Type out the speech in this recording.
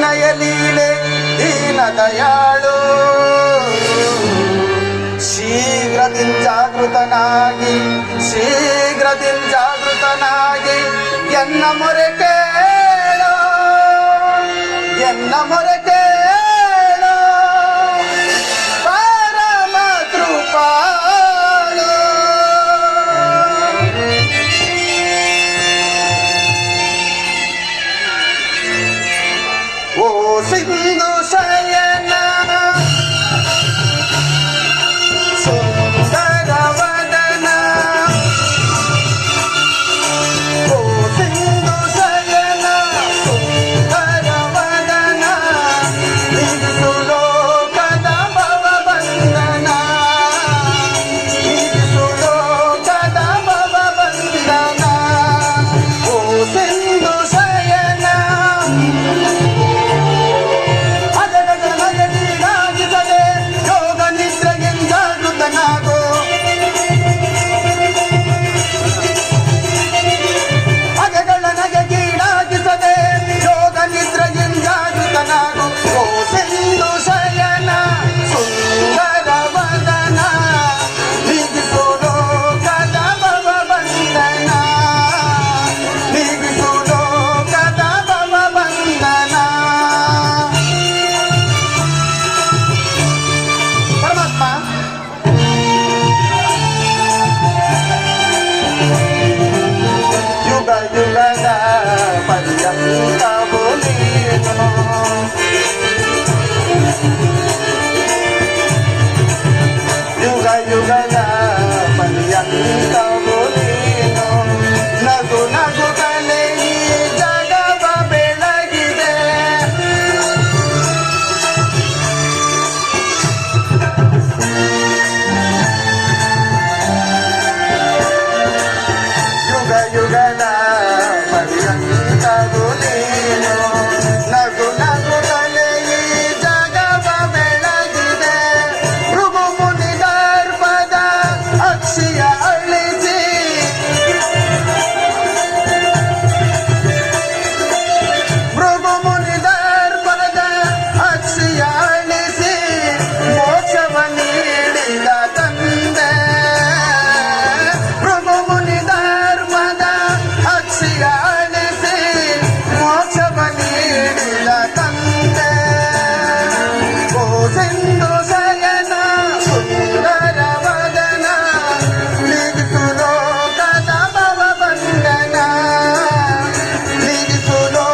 ನಯ ಲೀಲೆ ದೀನ ದಯಾಳು ಜಾಗೃತನಾಗಿ ಶೀಘ್ರದಿ ಜಾಗೃತನಾಗಿ ಎನ್ನ ಮೊರೆ ಕೇಳ ಎನ್ನ ಮೊರೆ Ayúdame.